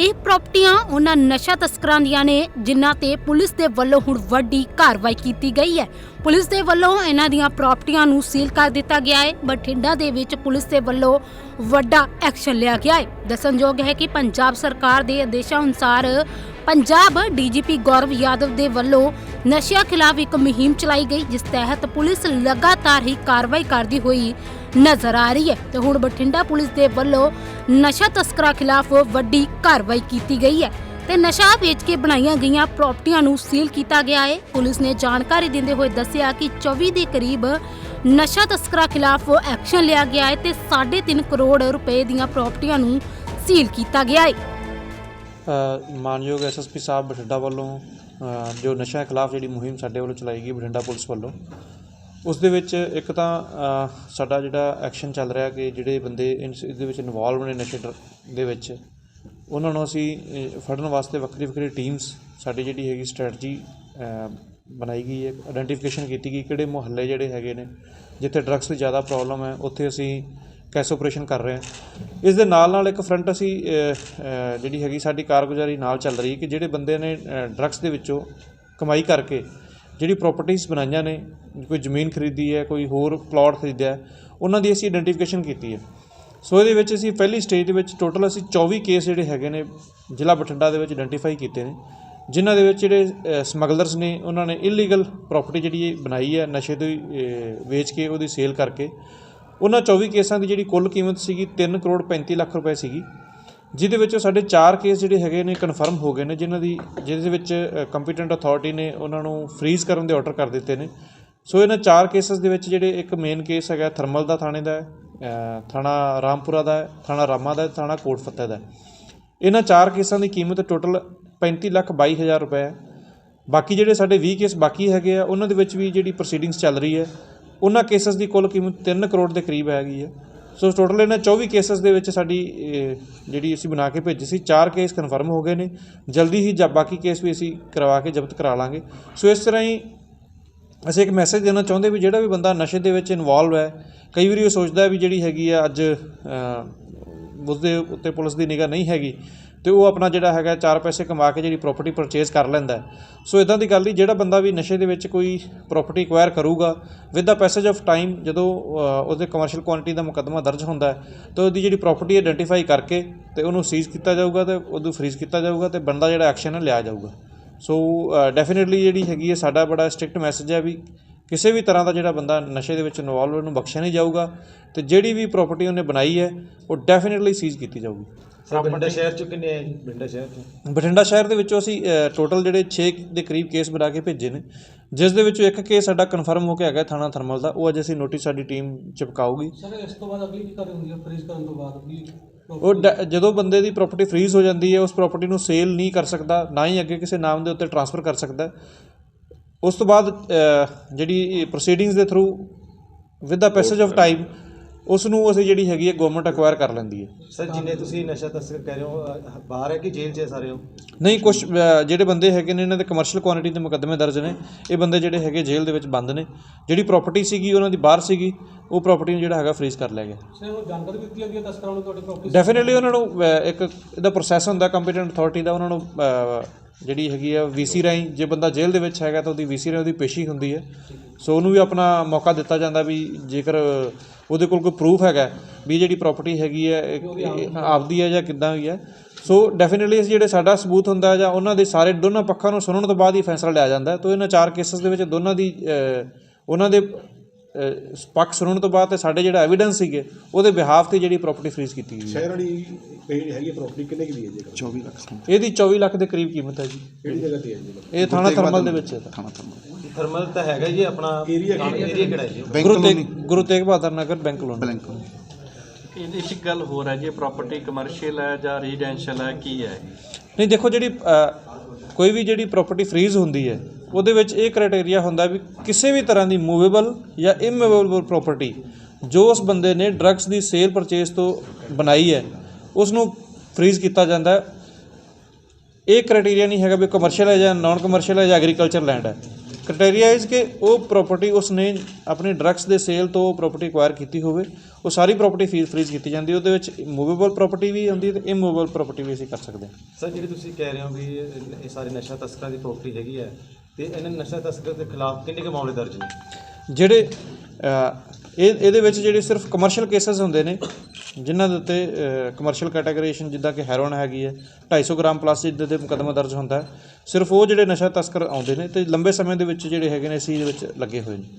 ਇਹ ਪ੍ਰਾਪਰਟੀਆਂ ਉਹਨਾਂ ਨਸ਼ਾ ਤਸਕਰਾਂ ਦੀਆਂ ਨੇ, ਜਿਨ੍ਹਾਂ ਤੇ ਪੁਲਿਸ ਦੇ ਵੱਲੋਂ ਹੁਣ ਵੱਡੀ ਕਾਰਵਾਈ ਕੀਤੀ ਗਈ ਹੈ। ਪੁਲਿਸ ਦੇ ਵੱਲੋਂ ਇਹਨਾਂ ਦੀਆਂ ਪ੍ਰਾਪਰਟੀਆਂ ਨੂੰ ਸੀਲ ਕਰ ਦਿੱਤਾ ਗਿਆ ਹੈ, ਬਠਿੰਡਾ ਦੇ ਵਿੱਚ ਪੁਲਿਸ ਦੇ ਵੱਲੋਂ ਵੱਡਾ ਐਕਸ਼ਨ ਲਿਆ ਗਿਆ ਹੈ। ਦੱਸਣਯੋਗ ਹੈ ਕਿ ਪੰਜਾਬ ਸਰਕਾਰ ਦੇ ਆਦੇਸ਼ਾਂ ਅਨੁਸਾਰ ਪੰਜਾਬ ਡੀਜੀਪੀ ਗੌਰਵ ਯਾਦਵ ਦੇ ਵੱਲੋਂ ਨਸ਼ਿਆਂ ਖਿਲਾਫ ਇੱਕ ਮੁਹਿੰਮ ਚਲਾਈ ਗਈ, ਜਿਸ ਤਹਿਤ ਪੁਲਿਸ ਲਗਾਤਾਰ ਹੀ ਕਾਰਵਾਈ ਕਰਦੀ ਹੋਈ ਨਜ਼ਰ ਆ ਰਹੀ ਹੈ। ਤੇ ਹੁਣ ਬਠਿੰਡਾ ਪੁਲਿਸ ਦੇ ਵੱਲੋਂ ਨਸ਼ਾ ਤਸਕਰਾਂ ਖਿਲਾਫ ਵੱਡੀ ਕਾਰਵਾਈ ਕੀਤੀ ਗਈ ਹੈ। ਤੇ ਨਸ਼ਾ ਵੇਚ ਕੇ ਬਣਾਈਆਂ ਗਈਆਂ ਪ੍ਰਾਪਰਟੀਆਂ ਨੂੰ ਸੀਲ ਕੀਤਾ ਗਿਆ ਹੈ। ਪੁਲਿਸ ਨੇ ਜਾਣਕਾਰੀ ਦਿੰਦੇ ਹੋਏ ਦੱਸਿਆ ਕਿ 24 ਦੇ ਕਰੀਬ ਨਸ਼ਾ ਤਸਕਰਾਂ ਖਿਲਾਫ ਐਕਸ਼ਨ ਲਿਆ ਗਿਆ ਹੈ ਤੇ 3.5 ਕਰੋੜ ਰੁਪਏ ਦੀਆਂ ਪ੍ਰਾਪਰਟੀਆਂ ਨੂੰ ਸੀਲ ਕੀਤਾ ਗਿਆ ਹੈ। ਮਾਨਯੋਗ ਐਸਐਸਪੀ ਸਾਹਿਬ ਬਠਿੰਡਾ ਵੱਲੋਂ ਜੋ ਨਸ਼ਿਆਂ ਖਿਲਾਫ ਜਿਹੜੀ ਮੁਹਿੰਮ ਸਾਡੇ ਵੱਲੋਂ ਚਲਾਈ ਗਈ ਬਠਿੰਡਾ ਪੁਲਿਸ ਵੱਲੋਂ, ਉਸ ਦੇ ਵਿੱਚ ਇੱਕ ਤਾਂ ਸਾਡਾ ਜਿਹੜਾ ਐਕਸ਼ਨ ਚੱਲ ਰਿਹਾ ਕਿ ਜਿਹੜੇ ਬੰਦੇ ਇਸ ਦੇ ਵਿੱਚ ਇਨਵੋਲਵ ਨੇ ਨਸ਼ੇ ਦਰ- ਦੇ ਵਿੱਚ, ਉਹਨਾਂ ਨੂੰ ਅਸੀਂ ਫੜਨ ਵਾਸਤੇ ਵੱਖਰੀ ਵੱਖਰੀ ਟੀਮਸ ਸਾਡੀ ਜਿਹੜੀ ਹੈਗੀ ਸਟ੍ਰੈਟਜੀ ਬਣਾਈ ਗਈ ਹੈ ਆਇਡੈਂਟੀਫਿਕੇਸ਼ਨ ਕੀਤੀ ਗਈ ਕਿਹੜੇ ਮੁਹੱਲੇ ਜਿਹੜੇ ਹੈਗੇ ਨੇ, ਜਿੱਥੇ ਡਰੱਗਸ ਦੀ ਜ਼ਿਆਦਾ ਪ੍ਰੋਬਲਮ ਹੈ, ਉੱਥੇ ਅਸੀਂ ਕੈਸ ਆਪਰੇਸ਼ਨ ਕਰ ਰਹੇ ਹਾਂ। ਇਸ ਦੇ ਨਾਲ ਨਾਲ ਇੱਕ ਫਰੰਟ ਅਸੀਂ ਜਿਹੜੀ ਹੈਗੀ ਸਾਡੀ ਕਾਰਗੁਜ਼ਾਰੀ ਨਾਲ ਚੱਲ ਰਹੀ ਹੈ ਕਿ ਜਿਹੜੇ ਬੰਦੇ ਨੇ ਡਰੱਗਸ ਦੇ ਵਿੱਚੋਂ ਕਮਾਈ ਕਰਕੇ ਜਿਹੜੀ ਪ੍ਰਾਪਰਟੀਆਂ ਬਣਾਈਆਂ ਨੇ, ਕੋਈ ਜ਼ਮੀਨ ਖਰੀਦੀ ਹੈ, ਕੋਈ ਹੋਰ ਪਲਾਟ ਖਰੀਦਿਆ, ਉਹਨਾਂ ਦੀ ਅਸੀਂ ਆਇਡੈਂਟੀਫਿਕੇਸ਼ਨ ਕੀਤੀ ਹੈ। ਸੋ ਇਹਦੇ ਵਿੱਚ ਅਸੀਂ ਪਹਿਲੀ ਸਟੇਜ ਦੇ ਵਿੱਚ ਟੋਟਲ ਅਸੀਂ 24 ਕੇਸ ਜਿਹੜੇ ਹੈਗੇ ਨੇ, ਜ਼ਿਲ੍ਹਾ ਬਠਿੰਡਾ ਦੇ ਵਿੱਚ ਆਇਡੈਂਟੀਫਾਈ ਕੀਤੇ ਨੇ, ਜਿਨ੍ਹਾਂ ਦੇ ਵਿੱਚ ਜਿਹੜੇ ਸਮਗਲਰਸ ਨੇ, ਉਹਨਾਂ ਨੇ ਇਲੀਗਲ ਪ੍ਰਾਪਰਟੀ ਜਿਹੜੀ ਇਹ ਬਣਾਈ ਹੈ, ਨਸ਼ੇ ਤੋਂ ਵੇਚ ਕੇ ਉਹਦੀ ਸੇਲ ਕਰਕੇ ਉਹਨਾਂ 24 ਕੇਸਾਂ ਦੀ ਜਿਹੜੀ ਕੁੱਲ ਕੀਮਤ ਸੀਗੀ 3 ਕਰੋੜ 35 ਲੱਖ ਰੁਪਏ ਸੀਗੀ, ਜਿਹਦੇ ਵਿੱਚੋਂ ਸਾਡੇ 4 ਕੇਸ ਜਿਹੜੇ ਹੈਗੇ ਨੇ ਕਨਫਰਮ ਹੋ ਗਏ ਨੇ ਜਿਨ੍ਹਾਂ ਦੀ, ਜਿਹਦੇ ਵਿੱਚ ਕੰਪੀਟੈਂਟ ਅਥਾਰਟੀ ਨੇ ਉਹਨਾਂ ਨੂੰ ਫ੍ਰੀਜ਼ ਕਰਨ ਦੇ ਆਰਡਰ ਕਰ ਦਿੱਤੇ ਨੇ। ਸੋ ਇਹਨਾਂ 4 ਕੇਸਸ ਦੇ ਵਿੱਚ ਜਿਹੜੇ ਇੱਕ ਮੇਨ ਕੇਸ ਹੈਗਾ ਥਰਮਲ ਦਾ ਥਾਣੇ ਦਾ ਥਾਣਾ ਰਾਮਪੁਰਾ ਦਾ ਥਾਣਾ ਰਾਮਾ ਦਾ ਥਾਣਾ ਕੋਟ ਫਤਿਹ ਦਾ ਇਹਨਾਂ 4 ਕੇਸਾਂ ਦੀ ਕੀਮਤ ਟੋਟਲ 35 ਲੱਖ 22 ਹਜ਼ਾਰ ਰੁਪਏ ਹੈ। ਬਾਕੀ ਜਿਹੜੇ ਸਾਡੇ 20 ਕੇਸ ਬਾਕੀ ਹੈਗੇ ਆ, ਉਹਨਾਂ ਦੇ ਵਿੱਚ ਵੀ ਜਿਹੜੀ ਪ੍ਰੋਸੀਡਿੰਗਸ ਚੱਲ ਰਹੀ ਹੈ ਉਹਨਾਂ ਕੇਸਸ ਦੀ ਕੁੱਲ ਕੀਮਤ 3 ਕਰੋੜ ਦੇ ਕਰੀਬ ਹੈਗੀ ਹੈ ਸੋ ਟੋਟਲ ਇਹਨਾਂ 24 ਕੇਸਸ ਦੇ ਵਿੱਚ ਸਾਡੀ ਜਿਹੜੀ ਅਸੀਂ ਬਣਾ ਕੇ ਭੇਜੀ ਸੀ 4 ਕੇਸ ਕਨਫਰਮ ਹੋ ਗਏ ਨੇ। ਜਲਦੀ ਹੀ ਜਬ ਬਾਕੀ ਕੇਸ ਵੀ ਅਸੀਂ ਕਰਵਾ ਕੇ ਜ਼ਬਤ ਕਰਾ ਲਾਂਗੇ। ਸੋ ਇਸ ਤਰ੍ਹਾਂ ਹੀ ਅਸੀਂ ਇੱਕ ਮੈਸੇਜ ਦੇਣਾ ਚਾਹੁੰਦੇ ਵੀ ਜਿਹੜਾ ਵੀ ਬੰਦਾ ਨਸ਼ੇ ਦੇ ਵਿੱਚ ਇਨਵੋਲਵ ਹੈ ਕਈ ਵਾਰੀ ਉਹ ਸੋਚਦਾ ਵੀ ਜਿਹੜੀ ਹੈਗੀ ਆ ਅੱਜ ਅ, ਉਸਦੇ ਉੱਤੇ ਪੁਲਿਸ ਦੀ ਨਿਗਾਹ ਨਹੀਂ ਹੈਗੀ ਤੇ ਉਹ ਆਪਣਾ ਜਿਹੜਾ ਹੈਗਾ ਚਾਰ ਪੈਸੇ ਕਮਾ ਕੇ ਜਿਹੜੀ ਪ੍ਰਾਪਰਟੀ ਪਰਚੇਜ਼ ਕਰ ਲੈਂਦਾ ਸੋ ਇਦਾਂ ਦੀ ਗੱਲ ਨਹੀਂ, ਜਿਹੜਾ ਬੰਦਾ ਵੀ ਨਸ਼ੇ ਦੇ ਵਿੱਚ ਕੋਈ ਪ੍ਰਾਪਰਟੀ ਐਕਵਾਇਰ ਕਰੂਗਾ with the passage of time ਜਦੋਂ ਉਹਦੇ ਕਮਰਸ਼ੀਅਲ ਕੁਆਂਟੀਟੀ ਦਾ ਮੁਕੱਦਮਾ ਦਰਜ ਹੁੰਦਾ ਤਾਂ ਉਹਦੀ ਜਿਹੜੀ ਪ੍ਰਾਪਰਟੀ ਆਇਡੈਂਟੀਫਾਈ ਕਰਕੇ ਤੇ ਉਹਨੂੰ ਸੀਜ਼ ਕੀਤਾ ਜਾਊਗਾ ਤੇ ਉਹਨੂੰ ਫ੍ਰੀਜ਼ ਕੀਤਾ ਜਾਊਗਾ ਤੇ ਬੰਦਾ ਜਿਹੜਾ ਐਕਸ਼ਨ ਹੈ ਲਿਆ ਜਾਊਗਾ। ਸੋ ਡੈਫੀਨਿਟਲੀ ਜਿਹੜੀ ਹੈਗੀ ਹੈ ਸਾਡਾ ਬੜਾ ਸਟ੍ਰਿਕਟ ਮੈਸੇਜ ਹੈ ਵੀ ਕਿਸੇ ਵੀ ਤਰ੍ਹਾਂ ਦਾ ਜਿਹੜਾ ਬੰਦਾ ਨਸ਼ੇ ਦੇ ਵਿੱਚ ਇਨਵੋਲਵ ਉਹਨੂੰ ਬਖਸ਼ਿਆ ਨਹੀਂ ਜਾਊਗਾ ਤੇ ਜਿਹੜੀ ਵੀ ਪ੍ਰਾਪਰਟੀ ਉਹਨੇ ਬਣਾਈ ਹੈ, ਉਹ ਡੈਫੀਨਿਟਲੀ ਸੀਜ਼ ਕੀਤੀ ਜਾਊਗੀ। ਸਰ ਬਠਿੰਡਾ ਸ਼ਹਿਰ ਚ ਕਿੰਨੇ ਹੈ ਬਠਿੰਡਾ ਸ਼ਹਿਰ ਚ? ਬਠਿੰਡਾ ਸ਼ਹਿਰ ਦੇ ਵਿੱਚੋਂ ਅਸੀਂ ਟੋਟਲ ਜਿਹੜੇ 6 ਦੇ ਕਰੀਬ ਕੇਸ ਬਣਾ ਕੇ ਭੇਜੇ ਨੇ। ਜਿਸ ਦੇ ਵਿੱਚੋਂ ਇੱਕ ਕੇਸ ਸਾਡਾ ਕਨਫਰਮ ਹੋ ਕੇ ਹੈਗਾ ਥਾਣਾ ਥਰਮਲ ਦਾ। ਉਹ ਅੱਜ ਅਸੀਂ ਨੋਟਿਸ ਸਾਡੀ ਟੀਮ ਚਿਪਕਾਊਗੀ। ਸਰ ਇਸ ਤੋਂ ਬਾਅਦ ਅਗਲੀ ਕੀ ਕਾਰਵਾਈ ਹੁੰਦੀ ਹੈ ਫ੍ਰੀਜ਼ ਕਰਨ ਤੋਂ ਬਾਅਦ ਅਗਲੀ ਉਹ ਜਦੋਂ ਬੰਦੇ ਦੀ ਪ੍ਰਾਪਰਟੀ ਫ੍ਰੀਜ਼ ਹੋ ਜਾਂਦੀ ਹੈ ਉਸ ਪ੍ਰਾਪਰਟੀ ਨੂੰ ਸੇਲ ਨਹੀਂ ਕਰ ਸਕਦਾ ਨਾ ਹੀ ਅੱਗੇ ਕਿਸੇ ਨਾਮ ਦੇ ਉੱਤੇ ਟ੍ਰਾਂਸਫਰ ਕਰ ਸਕਦਾ। ਉਸ ਤੋਂ ਬਾਅਦ ਜਿਹੜੀ ਪ੍ਰੋਸੀਡਿੰਗਸ ਦੇ through with the passage of time ਉਸ ਨੂੰ ਅਸੀਂ ਜਿਹੜੀ ਹੈਗੀ ਹੈ ਗਵਰਨਮੈਂਟ ਅਕਵਾਇਰ ਕਰ ਲੈਂਦੀ ਹੈ। ਸਰ ਜਿੰਨੇ ਤੁਸੀਂ ਨਸ਼ਾ ਤਸਕਰ ਕਹਿ ਰਹੇ ਹੋ ਅਹ, ਬਾਹਰ ਹੈ ਕਿ ਜੇਲ੍ਹ 'ਚ ਹੈ ਸਾਰੇ ਹੋ ਨਹੀਂ ਕੁਝ ਜਿਹੜੇ ਬੰਦੇ ਹੈਗੇ ਨੇ ਇਹਨਾਂ ਦੇ ਕਮਰਸ਼ੀਅਲ ਕੁਆਂਟੀਟੀ ਦੇ ਮੁਕੱਦਮੇ ਦਰਜ ਨੇ। ਇਹ ਬੰਦੇ ਜਿਹੜੇ ਹੈਗੇ ਜੇਲ੍ਹ ਦੇ ਵਿੱਚ ਬੰਦ ਨੇ। ਜਿਹੜੀ ਪ੍ਰਾਪਰਟੀ ਸੀਗੀ ਉਹਨਾਂ ਦੀ ਬਾਹਰ ਸੀਗੀ ਉਹ ਪ੍ਰਾਪਰਟੀ ਨੂੰ ਜਿਹੜਾ ਹੈਗਾ ਫ੍ਰੀਜ਼ ਕਰ ਲਿਆ ਗਿਆ। ਸਰ ਉਹ ਜਾਣਕਾਰੀ ਦਿੱਤੀ ਜਾਂਦੀ ਹੈ ਤਸਕਰਾਂ ਨੂੰ ਤੁਹਾਡੀ ਪ੍ਰਾਪਰਟੀ ਡੈਫੀਨਿਟਲੀ ਉਹਨਾਂ ਨੂੰ ਅਹ, ਇੱਕ ਇਹਦਾ ਪ੍ਰੋਸੈਸ ਹੁੰਦਾ ਕੰਪੀਟੈਂਟ ਅਥਾਰਟੀ ਦਾ ਉਹਨਾਂ ਨੂੰ ਅਹ, ਜਿਹੜੀ ਹੈਗੀ ਆ ਵੀਸੀ ਰਾਹੀਂ ਜੇ ਬੰਦਾ ਜੇਲ੍ਹ ਦੇ ਵਿੱਚ ਹੈਗਾ ਤਾਂ ਉਹਦੀ ਵੀਸੀ ਰਾਹੀਂ ਉਹਦੀ ਪੇਸ਼ੀ ਹੁੰਦੀ ਹੈ। ਸੋ ਉਹਨੂੰ ਵੀ ਆਪਣਾ ਮੌਕਾ ਦਿੱਤਾ ਜਾਂਦਾ ਵੀ ਜੇਕਰ ਉਹਦੇ ਕੋਲ ਕੋਈ ਪ੍ਰੂਫ ਹੈਗਾ ਵੀ ਜਿਹੜੀ ਪ੍ਰਾਪਰਟੀ ਹੈਗੀ ਹੈ ਆਪਦੀ ਹੈ ਜਾਂ ਕਿੱਦਾਂ ਵੀ ਹੈ ਸੋ ਡੈਫੀਨਿਟਲੀ ਜਿਹੜੇ ਸਾਡਾ ਸਬੂਤ ਹੁੰਦਾ ਜਾਂ ਉਹਨਾਂ ਦੇ ਸਾਰੇ ਦੋਨਾਂ ਪੱਖਾਂ ਨੂੰ ਸੁਣਨ ਤੋਂ ਬਾਅਦ ਹੀ ਫੈਸਲਾ ਲਿਆ ਜਾਂਦਾ। ਤਾਂ ਇਹਨਾਂ ਚਾਰ ਕੇਸਸ ਦੇ ਵਿੱਚ ਦੋਨਾਂ ਦੀ ਉਹਨਾਂ ਦੇ ਪੱਖ ਸੁਣਨ ਤੋਂ ਬਾਅਦ ਤੇ ਸਾਡੇ ਜਿਹੜਾ ਐਵੀਡੈਂਸ ਸੀਗੇ ਉਹਦੇ ਬਿਹਾਫ ਤੇ ਜਿਹੜੀ ਪ੍ਰਾਪਰਟੀ ਫ੍ਰੀਜ਼ ਕੀਤੀ ਗਈ ਹੈ। ਸ਼ਹਿਰ ਵਾਲੀ ਜਿਹੜੀ ਹੈਗੀ ਪ੍ਰਾਪਰਟੀ ਕਿੰਨੇ ਕੀ ਦੀ ਹੈ ਜੀ 24 ਲੱਖ ਇਹਦੀ 24 ਲੱਖ ਦੇ ਕਰੀਬ ਕੀਮਤ ਹੈ ਜੀ। ਕਿਹੜੀ ਜਗ੍ਹਾ ਤੇ ਹੈ ਜੀ? ਇਹ ਥਾਣਾ ਥਰਮਲ ਦੇ ਵਿੱਚ ਹੈ ਤਾਂ। ਥਰਮਲ। ਤਾਂ ਹੈਗਾ ਜੀ ਆਪਣਾ ਏਰੀਆ ਏਰੀਆ ਕਿਹੜਾ ਹੈ ਜੀ? ਗੁਰੂ ਤੇਗ ਗੁਰੂ ਤੇਗ ਬਹਾਦਰ ਨਗਰ ਬੈਂਕ ਲੋਨ ਇਹਦੇ ਵਿੱਚ ਇੱਕ ਗੱਲ ਹੋਰ ਹੈ ਜੀ ਪ੍ਰਾਪਰਟੀ ਕਮਰਸ਼ੀਅਲ ਹੈ ਜਾਂ ਰੈਜ਼ੀਡੈਂਸ਼ੀਅਲ ਹੈ ਕੀ ਹੈ? ਨਹੀਂ ਦੇਖੋ ਜਿਹੜੀ ਕੋਈ ਵੀ ਜਿਹੜੀ ਪ੍ਰਾਪਰਟੀ ਫ੍ਰੀਜ਼ ਹੁੰਦੀ ਹੈ, ਉਹਦੇ ਵਿੱਚ ਇਹ ਕ੍ਰਾਈਟੇਰੀਆ ਹੁੰਦਾ ਵੀ ਕਿਸੇ ਵੀ ਤਰ੍ਹਾਂ ਦੀ ਮੂਵੇਬਲ ਜਾਂ ਇਮੂਵੇਬਲ ਪ੍ਰਾਪਰਟੀ ਜੋ ਉਸ ਬੰਦੇ ਨੇ ਡਰੱਗਸ ਦੀ ਸੇਲ ਪਰਚੇਸ ਤੋਂ ਬਣਾਈ ਹੈ ਉਸ ਨੂੰ ਫ੍ਰੀਜ਼ ਕੀਤਾ ਜਾਂਦਾ ਹੈ। ਇਹ ਕ੍ਰਾਈਟੇਰੀਆ ਨਹੀਂ ਹੈਗਾ ਵੀ ਕਮਰਸ਼ੀਅਲ ਹੈ ਜਾਂ ਨਾਨ ਕਮਰਸ਼ੀਅਲ ਹੈ ਜਾਂ ਐਗਰੀਕਲਚਰ ਲੈਂਡ ਹੈ। ਕ੍ਰਾਈਟੇਰੀਆ ਇਜ਼ ਕਿ ਉਹ ਪ੍ਰਾਪਰਟੀ ਉਸਨੇ ਆਪਣੀ ਡਰੱਗਸ ਦੇ ਸੇਲ ਤੋਂ ਪ੍ਰਾਪਰਟੀ ਐਕਵਾਇਰ ਕੀਤੀ ਹੋਵੇ। ਉਹ ਸਾਰੀ ਪ੍ਰਾਪਰਟੀ ਫੀਸ ਫਰੀਜ਼ ਕੀਤੀ ਜਾਂਦੀ ਉਹਦੇ ਵਿੱਚ ਮੂਵੇਬਲ ਪ੍ਰਾਪਰਟੀ ਵੀ ਆਉਂਦੀ ਹੈ ਤੇ ਇਮੂਵੇਬਲ ਪ੍ਰਾਪਰਟੀ ਵੀ ਅਸੀਂ ਕਰ ਸਕਦੇ ਹਾਂ। ਸਰ ਜਿਹੜੀ ਤੁਸੀਂ ਕਹਿ ਰਹੇ ਹੋ ਵੀ ਇਹ ਇਹ ਸਾਰੇ ਨਸ਼ਾ ਤਸਕਰਾਂ ਦੀ ਪ੍ਰਾਪਰਟੀ ਹੈਗੀ ਹੈ ਤੇ ਇਹਨਾਂ ਨਸ਼ਾ ਤਸਕਰ ਦੇ ਖਿਲਾਫ ਕਿੰਨੇ ਕੁ ਮਾਮਲੇ ਦਰਜ ਨੇ? ਜਿਹੜੇ ਅ, ਇਹ ਇਹਦੇ ਵਿੱਚ ਜਿਹੜੇ ਸਿਰਫ ਕਮਰਸ਼ੀਅਲ ਕੇਸਸ ਹੁੰਦੇ ਨੇ ਜਿਨ੍ਹਾਂ ਦੇ ਉੱਤੇ ਕਮਰਸ਼ੀਅਲ ਕੈਟਾਗਰੀਸ਼ਨ ਜਿੱਦਾਂ ਕਿ ਹੈਰੋਇਨ ਹੈਗੀ ਹੈ 250 ਗ੍ਰਾਮ ਪਲੱਸ ਜਿੱਦਾਂ ਦੇ ਮੁਕੱਦਮਾ ਦਰਜ ਹੁੰਦਾ ਸਿਰਫ ਉਹ ਜਿਹੜੇ ਨਸ਼ਾ ਤਸਕਰ ਆਉਂਦੇ ਨੇ ਤੇ ਲੰਬੇ ਸਮੇਂ ਦੇ ਵਿੱਚ ਜਿਹੜੇ ਹੈਗੇ ਨੇ ਅਸੀਂ ਇਹਦੇ ਵਿੱਚ ਲੱਗੇ ਹੋਏ ਨੇ।